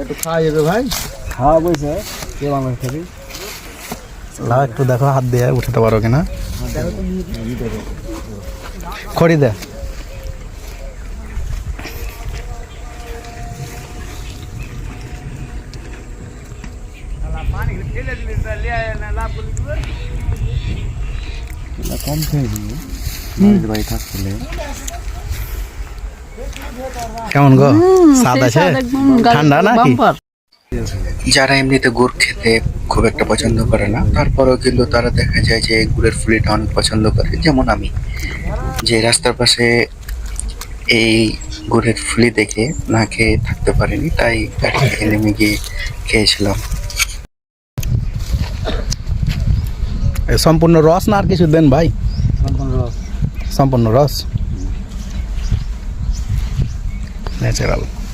একটু খাওয়া যাবে ভাই? খাওয়া বইছে। কে বাংলাদেশ থেকে? লাও একটু দেখো হাত দিয়ে উঠাতে পারো কিনা? খড়ি দে। কম খেয়ে দিই বাড়ি থাকলে কেমন গো? স্বাদ আছে? ঠান্ডা নাকি? যারা এমনিতে গুড় খেতে খুব একটা পছন্দ করে না তারপরেও কিন্তু তারা দেখা যায় যে গুড়ের ফুলিটা অনেক পছন্দ করে। যেমন আমি যে রাস্তার পাশে এই গুড়ের ফুলি দেখে না খেয়ে থাকতে পারিনি তাই গাড়ি থেকে নেমে গিয়ে খেয়েছিলাম। সম্পূর্ণ রস না আর কিছু দেন ভাই? সম্পূর্ণ রস। সম্পূর্ণ রস? natural.